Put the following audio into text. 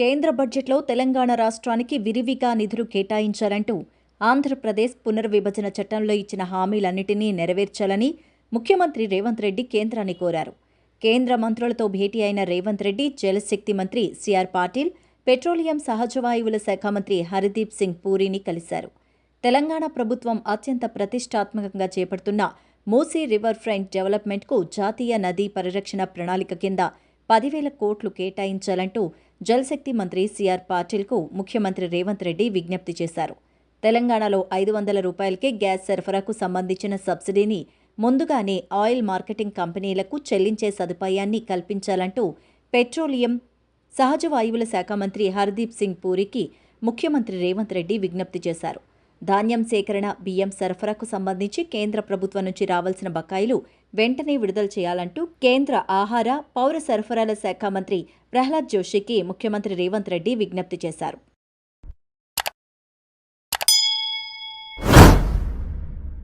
కేంద్ర బడ్జెట్లో తెలంగాణ రాష్ట్రానికి విరివిగా నిధులు కేటాయించాలంటూ ఆంధ్రప్రదేశ్ పునర్విభజన చట్టంలో ఇచ్చిన హామీలన్నింటినీ నెరవేర్చాలని ముఖ్యమంత్రి రేవంత్ రెడ్డి కేంద్రాన్ని కోరారు. కేంద్ర మంత్రులతో భేటీ అయిన రేవంత్ రెడ్డి జలశక్తి మంత్రి సిఆర్ పాటిల్ పెట్రోలియం సహజవాయువుల శాఖ మంత్రి హరిదీప్ సింగ్ పూరిని కలిశారు. తెలంగాణ ప్రభుత్వం అత్యంత ప్రతిష్టాత్మకంగా చేపడుతున్న మూసీ రివర్ ఫ్రంట్ డెవలప్మెంట్కు జాతీయ నదీ పరిరక్షణ ప్రణాళిక కింద పదివేల కోట్లు కేటాయించాలంటూ జలశక్తి మంత్రి సిఆర్ పాటిల్కు ముఖ్యమంత్రి రేవంత్ రెడ్డి విజ్ఞప్తి చేశారు. తెలంగాణలో ఐదు వందల రూపాయలకే గ్యాస్ సరఫరాకు సంబంధించిన సబ్సిడీని ముందుగానే ఆయిల్ మార్కెటింగ్ కంపెనీలకు చెల్లించే సదుపాయాన్ని కల్పించాలంటూ పెట్రోలియం సహజ వాయువుల శాఖ మంత్రి హర్దీప్ సింగ్ పూరికి ముఖ్యమంత్రి రేవంత్ రెడ్డి విజ్ఞప్తి చేశారు. ధాన్యం సేకరణ బియ్యం సరఫరాకు సంబంధించి కేంద్ర ప్రభుత్వం నుంచి రావాల్సిన బకాయిలు వెంటనే విడుదల చేయాలంటూ కేంద్ర ఆహార పౌర సరఫరాల శాఖ మంత్రి ప్రహ్లాద్ జోషికి ముఖ్యమంత్రి రేవంత్ రెడ్డి విజ్ఞప్తి చేశారు.